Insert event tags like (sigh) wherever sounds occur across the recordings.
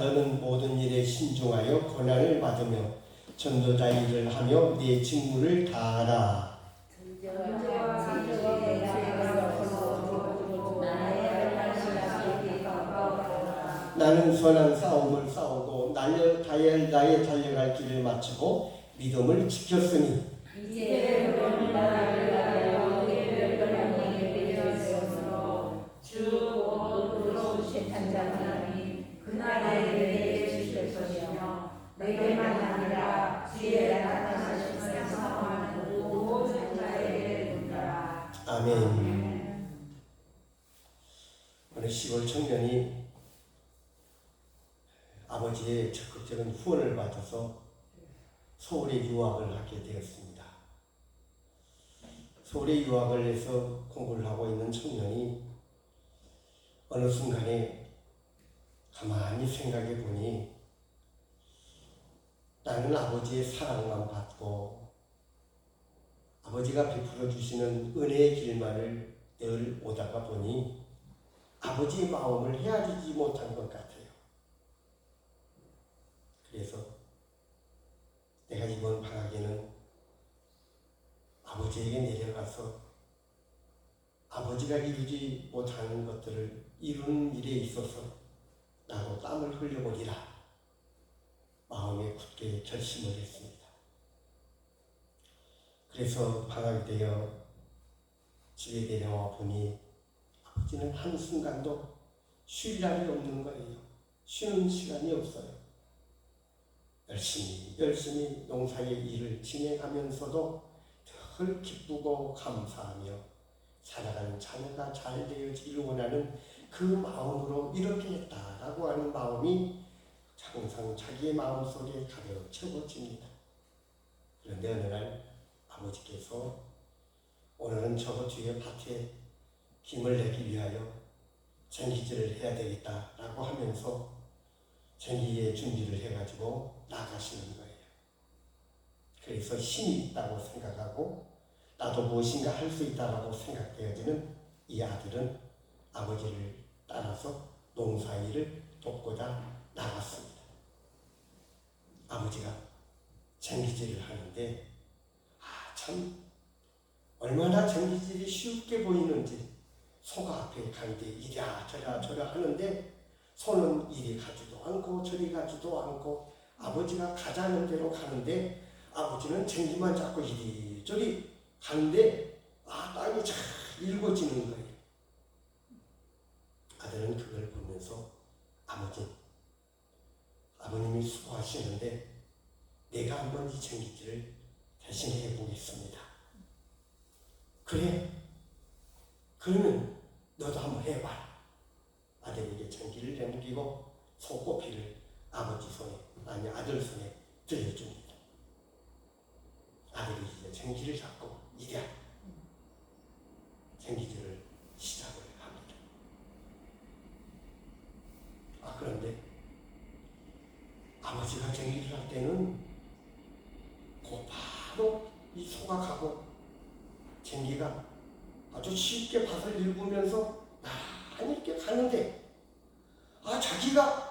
너는 모든 일에 신중하여 고난을 받으며 전도자 일을 하며 네 직무를 다하라. 나는 선한 싸움을 싸우고 날려 다해 나의 달려갈 길을 마치고 믿음을 지켰으니 서울에 유학을 하게 되었습니다. 서울에 유학을 해서 공부를 하고 있는 청년이 어느 순간에 가만히 생각해 보니 나는 아버지의 사랑만 받고 아버지가 베풀어 주시는 은혜의 길만을 늘 오다가 보니 아버지의 마음을 헤아리지 못한 것 같아요. 그래서 내가 이번 방학에는 아버지에게 내려가서 아버지가 이루지 못하는 것들을 이루는 일에 있어서 나도 땀을 흘려보리라 마음에 굳게 결심을 했습니다. 그래서 방학이 되어 집에 내려와 보니 아버지는 한순간도 쉴 날이 없는 거예요. 쉬는 시간이 없어요. 열심히 열심히 농사의 일을 진행하면서도 늘 기쁘고 감사하며 살아가는 자녀가 잘 되어지기를 원하는 그 마음으로 이렇게 했다라고 하는 마음이 항상 자기의 마음속에 가득 채워집니다. 그런데 어느 날 아버지께서 오늘은 저 뒤에 밭에 힘을 내기 위하여 전기질을 해야 되겠다라고 하면서 전기의 준비를 해가지고 나가시는 거예요. 그래서 힘이 있다고 생각하고 나도 무엇인가 할 수 있다라고 생각되어지는 이 아들은 아버지를 따라서 농사일을 돕고자 나갔습니다. 아버지가 전기질을 하는데 아, 참 얼마나 전기질이 쉽게 보이는지 소가 앞에 가는데 이랴 저랴 저랴 하는데 소는 이리 가지도 않고 저리 가지도 않고 아버지가 가자는 대로 가는데 아버지는 전기만 잡고 이리저리 가는데 아 땅이 잘 일궈지는 거예요. 아들은 그걸 보면서 아버지 아버님이 수고하시는데 내가 한번 이 전기질을 대신 해 보겠습니다. 그래. 그러면 너도 한번 해봐. 아들에게 전기를 넘기고 손꼽이를 아버지 손에, 아니 아들 손에 들려줍니다. 아들이 이제 전기를 잡고 이랴 전기질을 시작을 합니다. 아 그런데 아버지가 전기를 할 때는 곧바로 이 소가 가고 전기가 아주 쉽게 밭을 일구면서 나란히 이렇게 가는데 아 자기가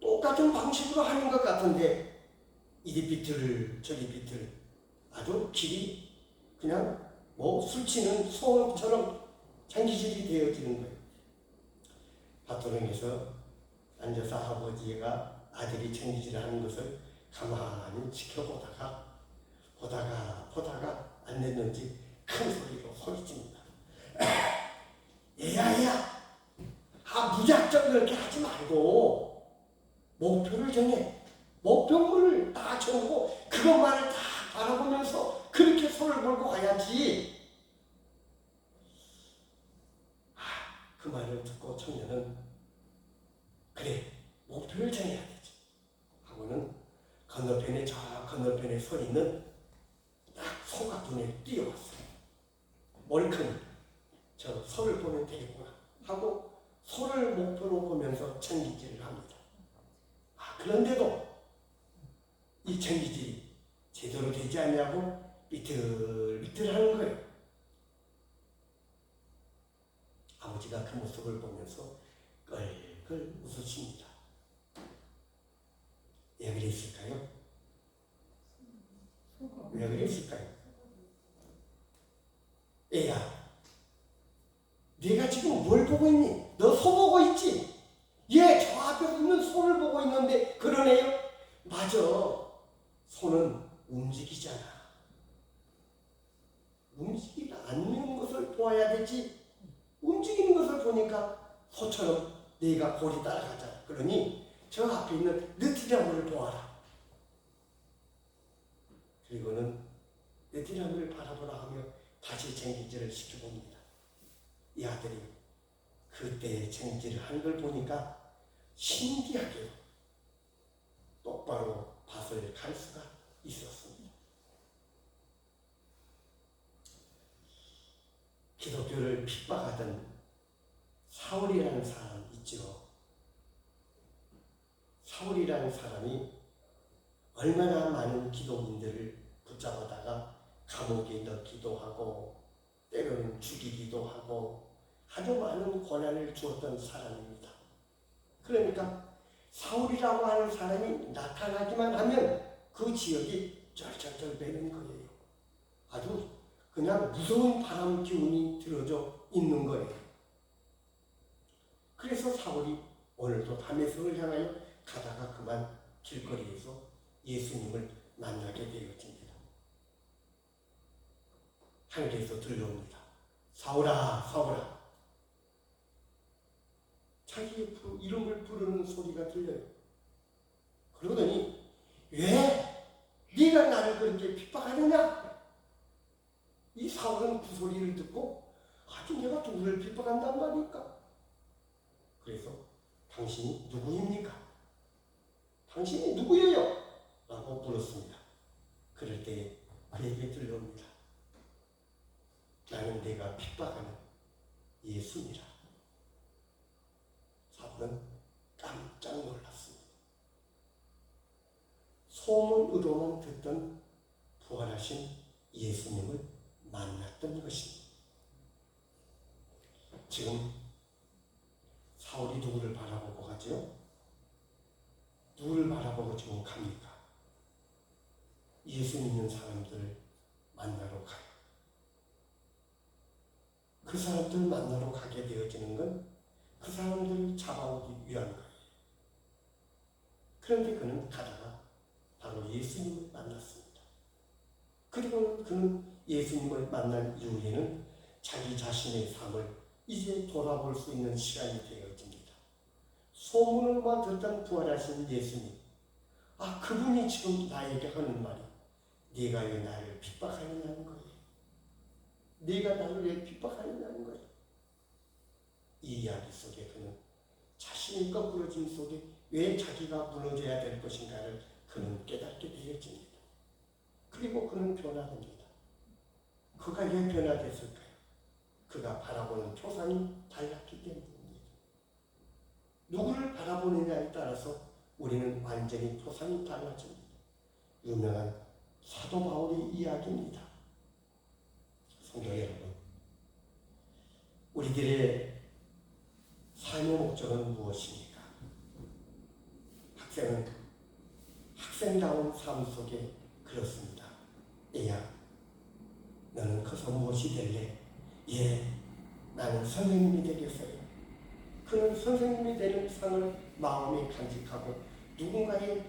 똑같은 방식으로 하는 것 같은데 이리 비틀 저리 비틀 아주 길이 그냥 뭐 술 치는 소처럼 장기질이 되어지는 거예요. 밭도령에서 앉아서 아버지가 아들이 장기질을 하는 것을 가만히 지켜보다가 보다가 보다가 안 됐는지 큰 소리로 소리칩니다. 얘야야, (clears throat) 아 무작정 그렇게 하지 말고 목표를 정해. 목표물을 딱 정하고 그것만을 다 바라보면서 그렇게 손을 걸고 가야지. 아, 그 말을 듣고 청년은 그래 목표를 정해야 되지. 하고는 건너편에 저 건너편에 서 있는 딱 소가 눈에 띄어왔어요. 머리큰 저 소를 보면 되겠구나 하고 소를 목표로 보면서 전기질을 합니다. 아 그런데도 이 전기질이 제대로 되지 않냐고 비틀비틀하는 거예요. 아버지가 그 모습을 보면서 끌끌 웃으십니다. 그랬을까요? 왜 그랬을까요? 애야, 네가 지금 뭘 보고 있니? 너 소 보고 있지? 얘 저 앞에 있는 소를 보고 있는데 그러네요? 맞아. 소는 움직이잖아. 움직이지 않는 것을 보아야 되지. 움직이는 것을 보니까 소처럼 네가 골이 따라가잖아. 그러니 저 앞에 있는 느티나무를 보아라. 그리고는 느티나무를 바라보라 하며 다시 쟁기질을 시켜봅니다. 이 아들이 그때 쟁기질을 하는 걸 보니까 신기하게 똑바로 밭을 갈 수가 있었습니다. 기독교를 핍박하던 사울이라는 사람 있죠. 사울이라는 사람이 얼마나 많은 기독인들을 붙잡아다가 감옥에 넣기도 하고 때로는 죽이기도 하고 아주 많은 고난을 주었던 사람입니다. 그러니까 사울이라고 하는 사람이 나타나기만 하면 그 지역이 쩔쩔쩔매는 거예요. 아주 그냥 무서운 바람 기운이 들어져 있는 거예요. 그래서 사울이 오늘도 다메섹을 향하여 가다가 그만 길거리에서 예수님을 만나게 되어집니다. 하늘에서 들려옵니다. 사울아, 사울아. 자기의 부- 이름을 부르는 소리가 들려요. 그러더니 왜 네가 나를 그렇게 핍박하느냐? 이 사울은 그 소리를 듣고 아주 내가 누구를 핍박한단 말입니까? 그래서 당신이 누구입니까? 당신이 누구예요? 라고 물었습니다. 그럴 때 그에게 들려옵니다. 나는 내가 핍박하는 예수니라. 사울은 깜짝 놀랐습니다. 소문으로만 듣던 부활하신 예수님을 만났던 것입니다. 지금 사울이 누구를 바라보고 가죠? 누구를 바라보고 지금 갑니까? 예수 믿는 사람들을 만나러 가요. 그 사람들 만나러 가게 되어지는 건 그 사람들을 잡아오기 위한 거예요. 그런데 그는 가다가 바로 예수님을 만났습니다. 그리고 그는 예수님을 만난 이후에는 자기 자신의 삶을 이제 돌아볼 수 있는 시간이 되어집니다. 소문을만 듣던 부활하신 예수님. 아, 그분이 지금 나에게 하는 말이 네가 왜 나를 핍박하느냐는 거예요. 네가 나를 왜 핍박하느냐는 거예요. 이 이야기 속에 그는 자신의 거꾸러짐 속에 왜 자기가 무너져야 될 것인가를 그는 깨닫게 되어집니다. 그리고 그는 변화됩니다. 그가 왜 변화됐을까요? 그가 바라보는 표상이 달랐기 때문입니다. 누구를 바라보느냐에 따라서 우리는 완전히 표상이 달라집니다. 유명한 사도 바울의 이야기입니다. 성도 여러분, 우리들의 삶의 목적은 무엇입니까? 학생은 학생다운 삶 속에 그렇습니다. 애야, 너는 커서 무엇이 될래? 예, 나는 선생님이 되겠어요. 그는 선생님이 되는 상을 마음에 간직하고 누군가의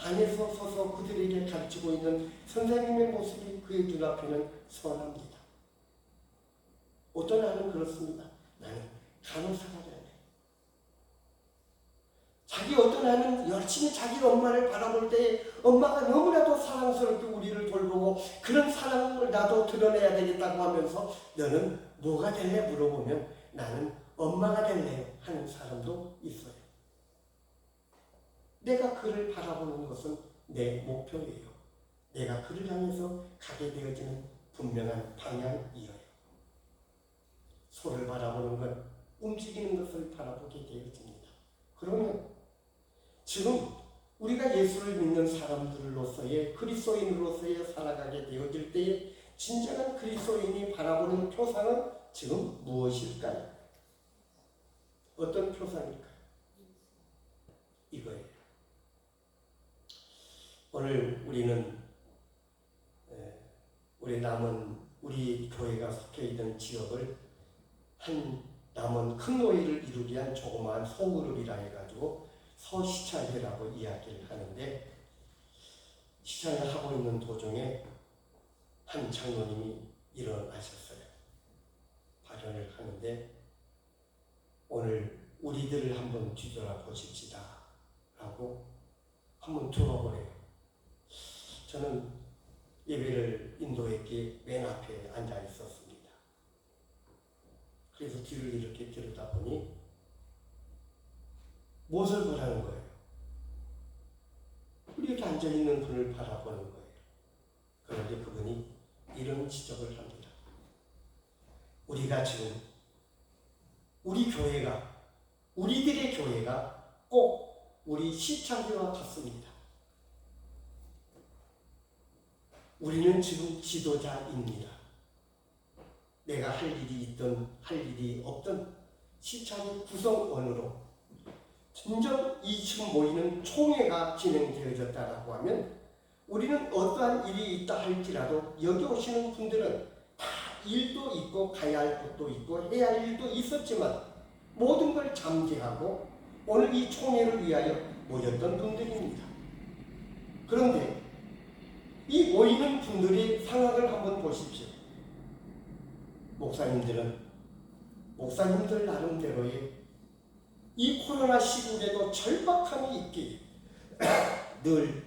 안에서 서서 그들에게 가르치고 있는 선생님의 모습이 그의 눈앞에는 선합니다. 어떤 아는 그렇습니다. 나는 간호사가 돼. 자기 어떤 아는 열심히 자기 엄마를 바라볼 때 엄마가 너무나도 사랑스럽게 우리를 돌보고 그런 사랑을 나도 드러내야 되겠다고 하면서 너는 뭐가 될래 물어보면 나는 엄마가 될래 하는 사람도 있어요. 내가 그를 바라보는 것은 내 목표예요. 내가 그를 향해서 가게 되어지는 분명한 방향이에요. 소를 바라보는 건 움직이는 것을 바라보게 되어집니다. 그러면 지금 우리가 예수를 믿는 사람들로서의 그리스도인으로서의 살아가게 되어질 때에 진정한 그리스도인이 바라보는 표상은 지금 무엇일까요? 어떤 표상일까요? 이거예요. 오늘 우리는 에, 우리 남은 우리 교회가 속해 있는 지역을 한 남은 큰 노예를 이루기 위한 조그마한 소그룹이라 해가지고 서시찰회라고 이야기를 하는데 시찰을 하고 있는 도중에 한 장로님이 일어나셨어요. 발언을 하는데 오늘 우리들을 한번 뒤돌아보십시다 라고 한번 들어보래요. 저는 예배를 인도했기에 맨 앞에 앉아 있었습니다. 그래서 뒤를 이렇게 들여다보니 무엇을 보라는 거예요? 이렇게 앉아있는 분을 바라보는 거예요. 그런데 그분이 이런 지적을 합니다. 우리가 지금 우리 교회가 우리들의 교회가 꼭 우리 시창교와 같습니다. 우리는 지금 지도자입니다. 내가 할 일이 있든 할 일이 없든 시창의 구성원으로 진정 이 지금 모이는 총회가 진행되어졌다라고 하면 우리는 어떠한 일이 있다 할지라도 여기 오시는 분들은 다 일도 있고 가야 할 것도 있고 해야 할 일도 있었지만 모든 걸 잠재하고 오늘 이 총회를 위하여 모였던 분들입니다. 그런데 이 모이는 분들의 상황을 한번 보십시오. 목사님들은 목사님들 나름대로의 이 코로나 시국에도 절박함이 있기에 늘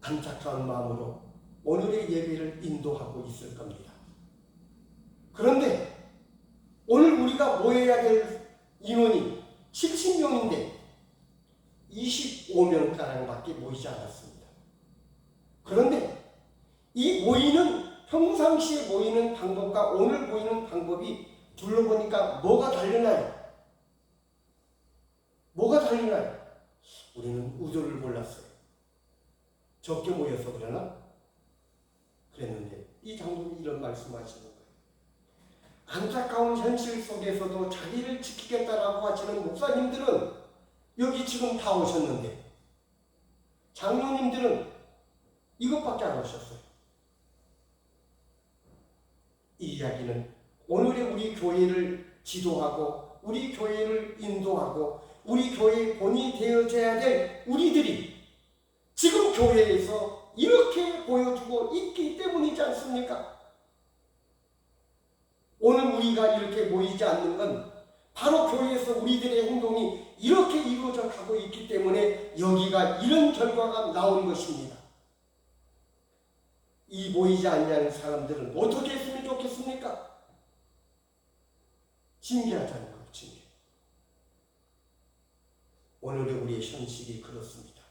안타까운 마음으로 오늘의 예배를 인도하고 있을 겁니다. 그런데 오늘 우리가 모여야 될 인원이 70명인데 25명가량밖에 모이지 않았습니다. 그런데 이 모이는 평상시에 모이는 방법과 오늘 모이는 방법이 둘러보니까 뭐가 다르나요? 뭐가 다르나요? 우리는 우도를 몰랐어요. 적게 모여서 그러나? 그랬는데 이 장로님이 이런 말씀하시는 거예요. 안타까운 현실 속에서도 자기를 지키겠다라고 하시는 목사님들은 여기 지금 다 오셨는데 장로님들은 이것밖에 안 오셨어요. 이 이야기는 오늘의 우리 교회를 지도하고 우리 교회를 인도하고 우리 교회의 본이 되어져야 될 우리들이 지금 교회에서 이렇게 보여주고 있기 때문이지 않습니까? 오늘 우리가 이렇게 모이지 않는 건 바로 교회에서 우리들의 행동이 이렇게 이루어져 가고 있기 때문에 여기가 이런 결과가 나온 것입니다. 이 모이지 않냐는 사람들은 어떻게 했으면 좋겠습니까? 징계하자는 것, 징계. 오늘의 우리의 현실이 그렇습니다.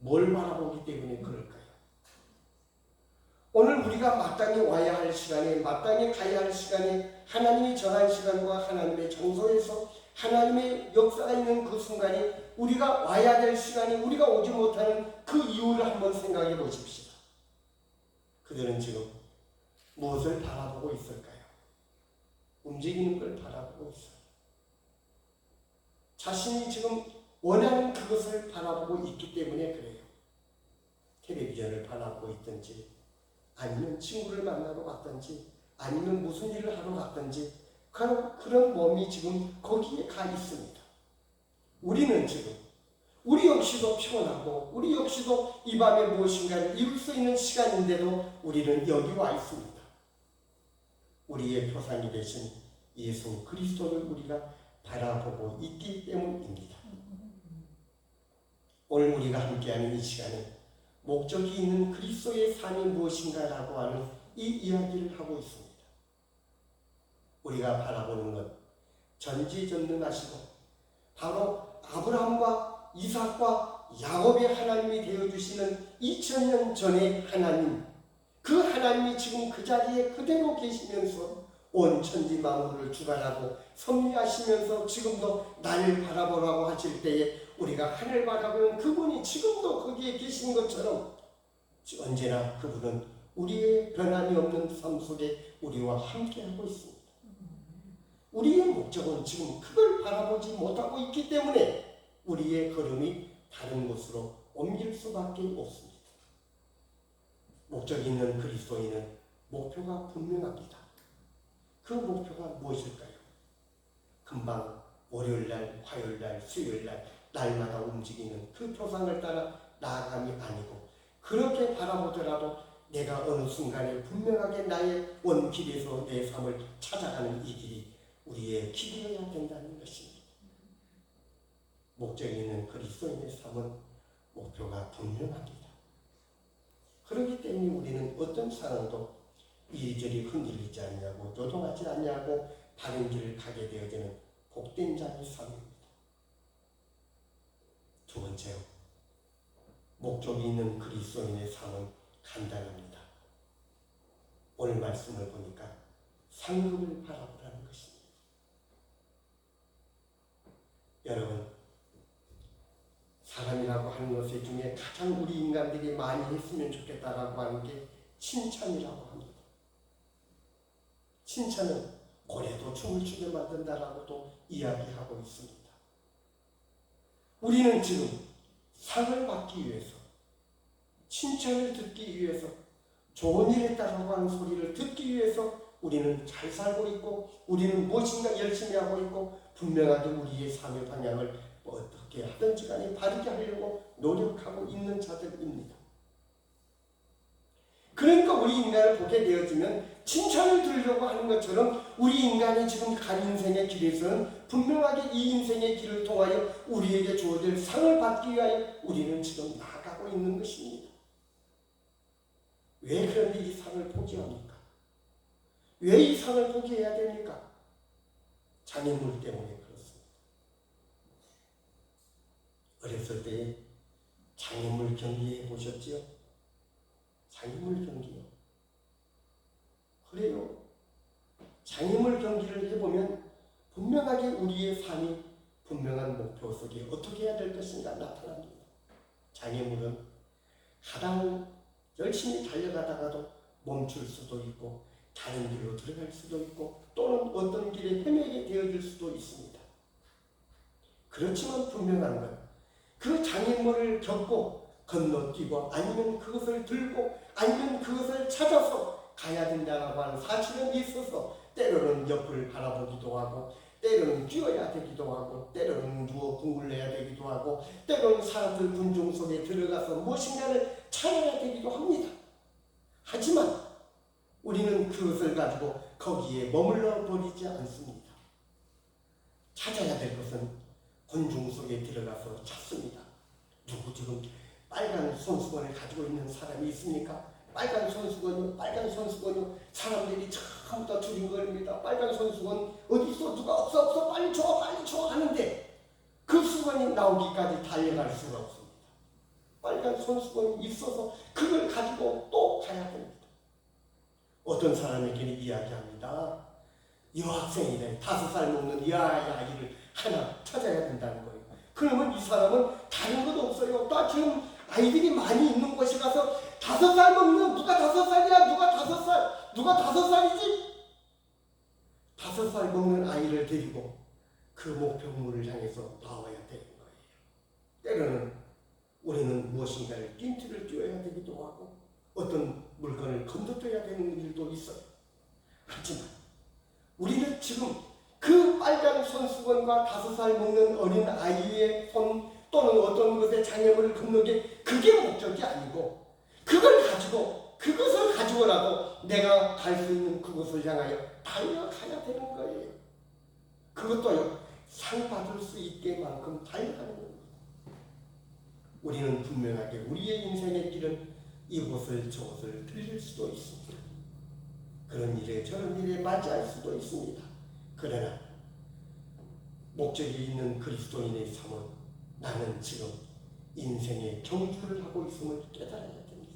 뭘 바라보기 때문에 그럴까요? 오늘 우리가 마땅히 와야 할 시간에 마땅히 가야 할 시간에 하나님이 정한 시간과 하나님의 장소에서 하나님의 역사가 있는 그 순간에 우리가 와야 될 시간이 우리가 오지 못하는 그 이유를 한번 생각해 보십시다. 그들은 지금 무엇을 바라보고 있을까요? 움직이는 걸 바라보고 있어요. 자신이 지금 원하는 그것을 바라보고 있기 때문에 그래요. 텔레비전을 바라보고 있든지, 아니면 친구를 만나러 갔든지, 아니면 무슨 일을 하러 갔든지, 그런, 그런 몸이 지금 거기에 가 있습니다. 우리는 지금, 우리 역시도 피곤하고, 우리 역시도 이 밤에 무엇인가를 이룰 수 있는 시간인데도 우리는 여기 와 있습니다. 우리의 표상이 되신 예수 그리스도를 우리가 바라보고 있기 때문입니다. 오늘 우리가 함께하는 이 시간에 목적이 있는 그리스도의 삶이 무엇인가라고 하는 이 이야기를 하고 있습니다. 우리가 바라보는 것 전지전능하시고 바로 아브라함과 이삭과 야곱의 하나님이 되어 주시는 2000년 전의 하나님 그 하나님이 지금 그 자리에 그대로 계시면서 온 천지 만물을 주관하고 섭리하시면서 지금도 나를 바라보라고 하실 때에 우리가 하늘 바라보는 그분이 지금도 거기에 계신 것처럼 언제나 그분은 우리의 변함이 없는 삶 속에 우리와 함께하고 있습니다. 우리의 목적은 지금 그걸 바라보지 못하고 있기 때문에 우리의 걸음이 다른 곳으로 옮길 수밖에 없습니다. 목적이 있는 그리스도인은 목표가 분명합니다. 그 목표가 무엇일까요? 금방 월요일날, 화요일날, 수요일날 날마다 움직이는 그 표상을 따라 나아감이 아니고 그렇게 바라보더라도 내가 어느 순간에 분명하게 나의 원길에서 내 삶을 찾아가는 이 길이 우리의 길이어야 된다는 것입니다. 목적이 있는 그리스도인의 삶은 목표가 분명합니다. 그렇기 때문에 우리는 어떤 상황도 이리저리 흔들리지 않냐고 노동하지 않냐고 바른 길을 가게 되어지는 복된 자의 삶입니다. 두 번째로 목적이 있는 그리스도인의 삶은 간단합니다. 오늘 말씀을 보니까 상급을 바라보라는 것입니다. 여러분 사람이라고 하는 것의 중에 가장 우리 인간들이 많이 했으면 좋겠다라고 하는 게 칭찬이라고 합니다. 칭찬은 고래도 춤을 추게 만든다라고도 이야기하고 있습니다. 우리는 지금 상을 받기 위해서 칭찬을 듣기 위해서 좋은 일 했다라고 하는 소리를 듣기 위해서 우리는 잘 살고 있고 우리는 무엇인가 열심히 하고 있고 분명하게 우리의 삶의 방향을 어떻게 하든지 간에 바르게 하려고 노력하고 있는 자들입니다. 그러니까 우리 인간을 보게 되어지면 칭찬을 들으려고 하는 것처럼 우리 인간이 지금 간 인생의 길에서는 분명하게 이 인생의 길을 통하여 우리에게 주어질 상을 받기 위하여 우리는 지금 나아가고 있는 것입니다. 왜 그런데 이 상을 포기합니까? 왜 이 상을 포기해야 됩니까? 장애물 때문에 그렇습니다. 어렸을 때 장애물 경기 해 보셨지요? 장애물 경기요. 그래요. 장애물 경기를 해보면 분명하게 우리의 삶이 분명한 목표 속에 어떻게 해야 될 것인가 나타납니다. 장애물은 가장 열심히 달려가다가도 멈출 수도 있고 다른 길로 들어갈 수도 있고 또는 어떤 길에 헤매게 되어질 수도 있습니다. 그렇지만 분명한 건 그 장애물을 겪고 건너뛰고 아니면 그것을 들고 아니면 그것을 찾아서 가야 된다고 하는 사실은 있어서 때로는 옆을 바라보기도 하고 때로는 뛰어야 되기도 하고 때로는 누워 궁을 내야 되기도 하고 때로는 사람들 군중 속에 들어가서 무엇인가를 찾아야 되기도 합니다. 하지만 우리는 그것을 가지고 거기에 머물러 버리지 않습니다. 찾아야 될 것은 군중 속에 들어가서 찾습니다. 누구 지금 빨간 손수건을 가지고 있는 사람이 있습니까? 빨간 손수건요, 빨간 손수건요. 사람들이 전부 다 두링거립니다. 빨간 손수건 어디 있어? 누가 없어 없어 빨리 줘 빨리 줘 하는데 그 수건이 나오기까지 달려갈 수가 없습니다. 빨간 손수건이 있어서 그걸 가지고 또 가야 됩니다. 어떤 사람에게는 이야기합니다. 여학생이래 다섯 살 먹는 이 아이를 하나 찾아야 된다는 거예요. 그러면 이 사람은 다른 것도 없어요. 또 지금 아이들이 많이 있는 곳에 가서 다섯 살 먹는 누가 다섯 살이야? 누가 다섯 살? 누가 다섯 살이지? 다섯 살 먹는 아이를 데리고 그 목표물을 향해서 나와야 되는 거예요. 때로는 우리는 무엇인가를 띵트를 뛰어야 되기도 하고 어떤 물건을 건너뛰어야 되는 일도 있어요. 하지만 우리는 지금 그 빨간 손수건과 다섯 살 먹는 어린 아이의 손 또는 어떤 것의 장애물을 건너게 그게 목적이 아니고 그걸 가지고 그것을 가지고라도 내가 갈 수 있는 그곳을 향하여 달려가야 되는 거예요. 그것도요 상 받을 수 있게만큼 달려가는 겁니다. 우리는 분명하게 우리의 인생의 길은 이곳을 저곳을 들릴 수도 있습니다. 그런 일에 저런 일에 맞이할 수도 있습니다. 그러나 목적이 있는 그리스도인의 삶은 나는 지금 인생의 경주를 하고 있음을 깨달아야 됩니다.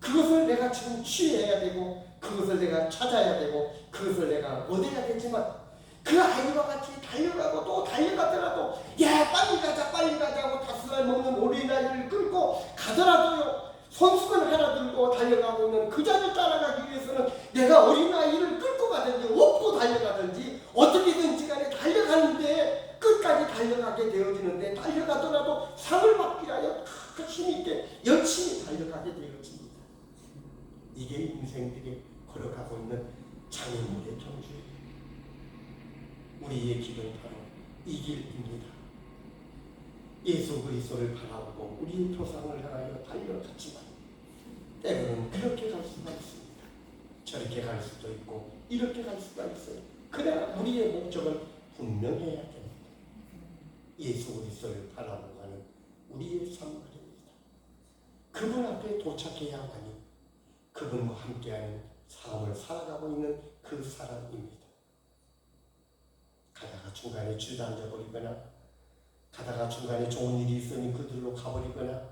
그것을 내가 지금 취해야 되고 그것을 내가 찾아야 되고 그것을 내가 얻어야 되지만 그 아이와 같이 달려가고 또 달려가더라도 야 빨리 가자 빨리 가자고 다섯 살 먹는 어린아이를 끌고 가더라도요 손수건 하나 들고 달려가고 있는 그 자를 따라가기 위해서는 내가 어린아이를 끌고 가든지 업고 달려가든지 어떻게든지 간에 달려가는데 끝까지 달려가게 되어지는데 달려가더라도 상을 받기 위하여 큰 힘있게 열심히 달려가게 되어집니다. 이게 인생들이 걸어가고 있는 장애물의 경주예요. 우리의 길은 바로 이 길입니다. 예수 그리스도를 바라보고 우리의 조상을 향하여 달려갔지만 때로는 그렇게 갈 수가 있습니다. 저렇게 갈 수도 있고 이렇게 갈 수가 있어요. 그래야 우리의 목적을 분명해야 예수 그리스도를 바라보고 가는 우리의 삶 말입니다. 그분 앞에 도착해야만이 그분과 함께하는 삶을 살아가고 있는 그 사람입니다. 가다가 중간에 주저앉아 버리거나 가다가 중간에 좋은 일이 있으니 그들로 가버리거나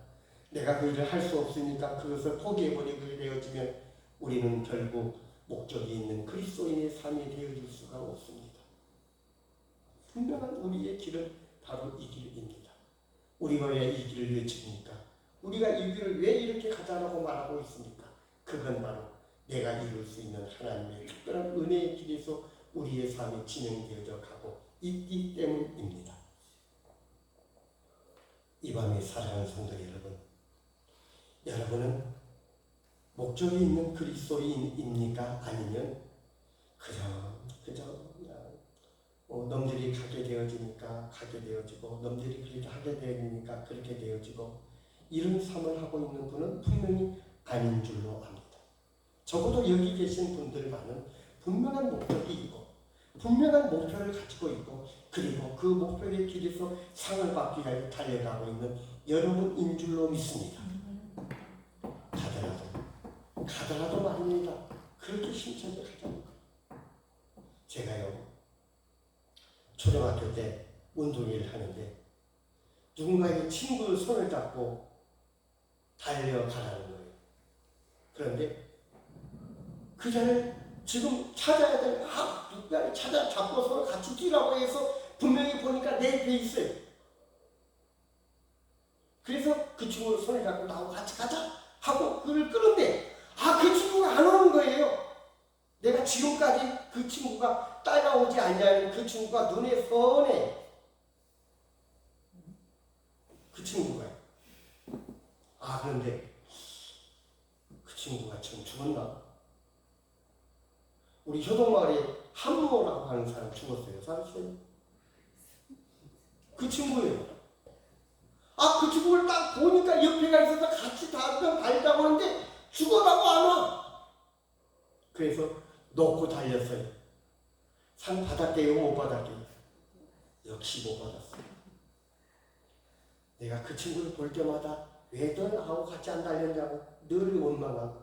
내가 그 일을 할 수 없으니까 그것을 포기해버리게 되어지면 우리는 결국 목적이 있는 그리스도인의 삶이 되어질 수가 없습니다. 분명한 우리의 길은 바로 이 길입니다. 우리가 왜 이 길을 외칩니까? 우리가 이 길을 왜 이렇게 가자라고 말하고 있습니까? 그건 바로 내가 이룰 수 있는 하나님의 특별한 은혜의 길에서 우리의 삶이 진행되어져 가고 있기 때문입니다. 이 밤에 사랑하는 성도 여러분, 여러분은 목적이 있는 그리스도인입니까? 아니면 그저 그저 뭐 넘들이 가게 되어지니까 가게 되어지고 넘들이 그렇게 하게 되니까 그렇게 되어지고 이런 삶을 하고 있는 분은 분명히 아닌 줄로 압니다. 적어도 여기 계신 분들만은 분명한 목적이 있고 분명한 목표를 가지고 있고 그리고 그 목표의 길에서 상을 받기 위하여 달려가고 있는 여러분인 줄로 믿습니다. 가더라도 가더라도 말입니다. 그렇게 힘차게 가자는 거예요. 제가요 초등학교 때 운동회를 하는데 누군가의 친구 손을 잡고 달려가라는 거예요. 그런데 그 전에 지금 찾아야 될, 아, 누가 찾아 잡고 서로 같이 뛰라고 해서 분명히 보니까 내 옆에 있어요. 그래서 그 친구 손을 잡고 나하고 같이 가자 하고 그를 끄는데, 아, 그 친구가 안 오는 거예요. 내가 지금까지 그 친구가 따라오지 않냐는 그 친구가 눈에 선해. 그 친구가. 아, 그런데 그 친구가 지금 죽었나? 우리 효동마을에 한모라고 하는 사람 죽었어요. 살았어요? 그 친구예요. 아, 그 친구를 딱 보니까 옆에가 있어서 같이 다면 달다고 하는데 죽어라고 안 와. 그래서 놓고 달렸어요. 상 받았대요, 못 받았대요? 역시 못 받았어요. 내가 그 친구를 볼 때마다 왜너 나하고 같이 안 달렸냐고 늘 원망하고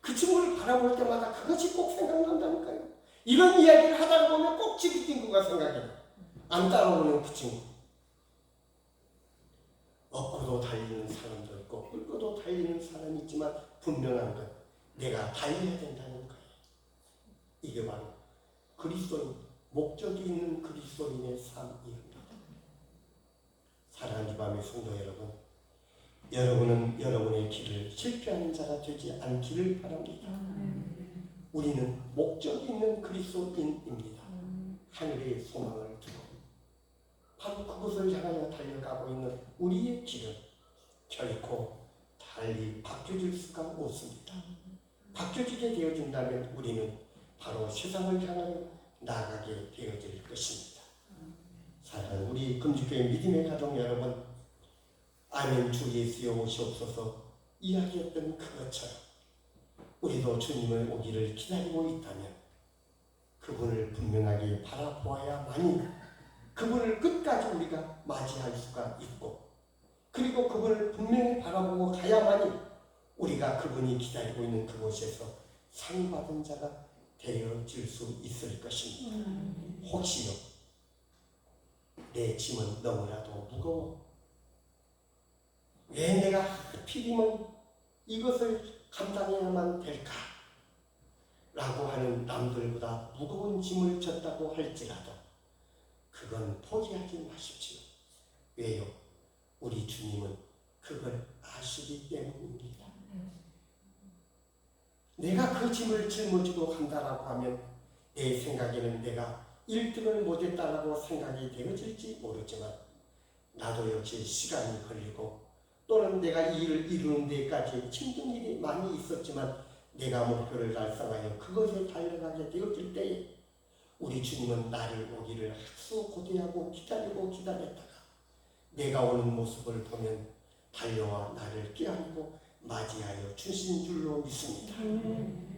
그 친구를 바라볼 때마다 그것이 꼭 생각난다니까요. 이런 이야기를 하다 보면 꼭 지그 친구가 생각이 나. 안 따라오는 그 친구. 업고도 달리는 사람도 있고 끌고도 달리는 사람이 있지만 분명한 건 내가 달려야 된다는. 이게 바로 그리스도인, 목적이 있는 그리스도인의 삶입니다. 사랑하는 이 밤의 성도 여러분, 여러분은 여러분의 길을 실패하는 자가 되지 않기를 바랍니다. 우리는 목적 있는 그리스도인입니다. 하늘의 소망을 두고 바로 그곳을 향하여 달려가고 있는 우리의 길은 결코 달리 바뀌어질 수가 없습니다. 바뀌어지게 되어진다면 우리는 바로 세상을 향하여 나아가게 되어질 것입니다. 사랑하는 우리 금주교회 믿음의 가족 여러분, 아멘 주 예수여 오시옵소서 이야기했던 그것처럼 우리도 주님을 오기를 기다리고 있다면 그분을 분명하게 바라보아야만이 그분을 끝까지 우리가 맞이할 수가 있고 그리고 그분을 분명히 바라보고 가야만이 우리가 그분이 기다리고 있는 그곳에서 상 받은 자가 되어질 수 있을 것입니다. 혹시요 내 짐은 너무나도 무거워 왜 내가 하필이면 이것을 감당해야만 될까? 라고 하는 남들보다 무거운 짐을 졌다고 할지라도 그건 포기하지 마십시오. 왜요? 우리 주님은 그걸 아시기 때문입니다. 내가 그 짐을 짊어지고 간다라고 하면 내 생각에는 내가 1등을 못했다라고 생각이 되어질지 모르지만 나도 역시 시간이 걸리고 또는 내가 이 일을 이루는 데까지 힘든 일이 많이 있었지만 내가 목표를 달성하여 그것에 달려가게 되었을 때에 우리 주님은 나를 오기를 학수 고대하고 기다리고 기다렸다가 내가 오는 모습을 보면 달려와 나를 껴안고 맞이하여 주신 줄로 믿습니다.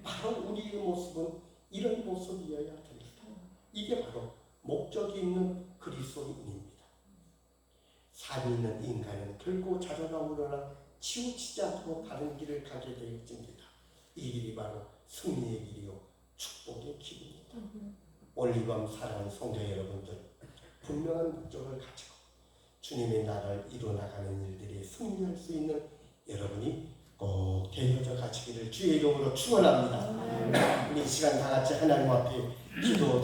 바로 우리의 모습은 이런 모습이어야 됩니다. 이게 바로 목적이 있는 그리스도인입니다. 삶이 있는 인간은 결코 자존감으로나 치우치지 않고 바른 길을 가게 되었습니다. 이 길이 바로 승리의 길이요 축복의 길입니다. 오늘 이밤 사랑하는 성도 여러분들 분명한 목적을 가지고 주님의 나라를 이루어나가는 일들이 승리할 수 있는 여러분이 꼭 되어져 가시기를 주의 이름으로 축원합니다. 우리 이 시간 다 같이 하나님 앞에 기도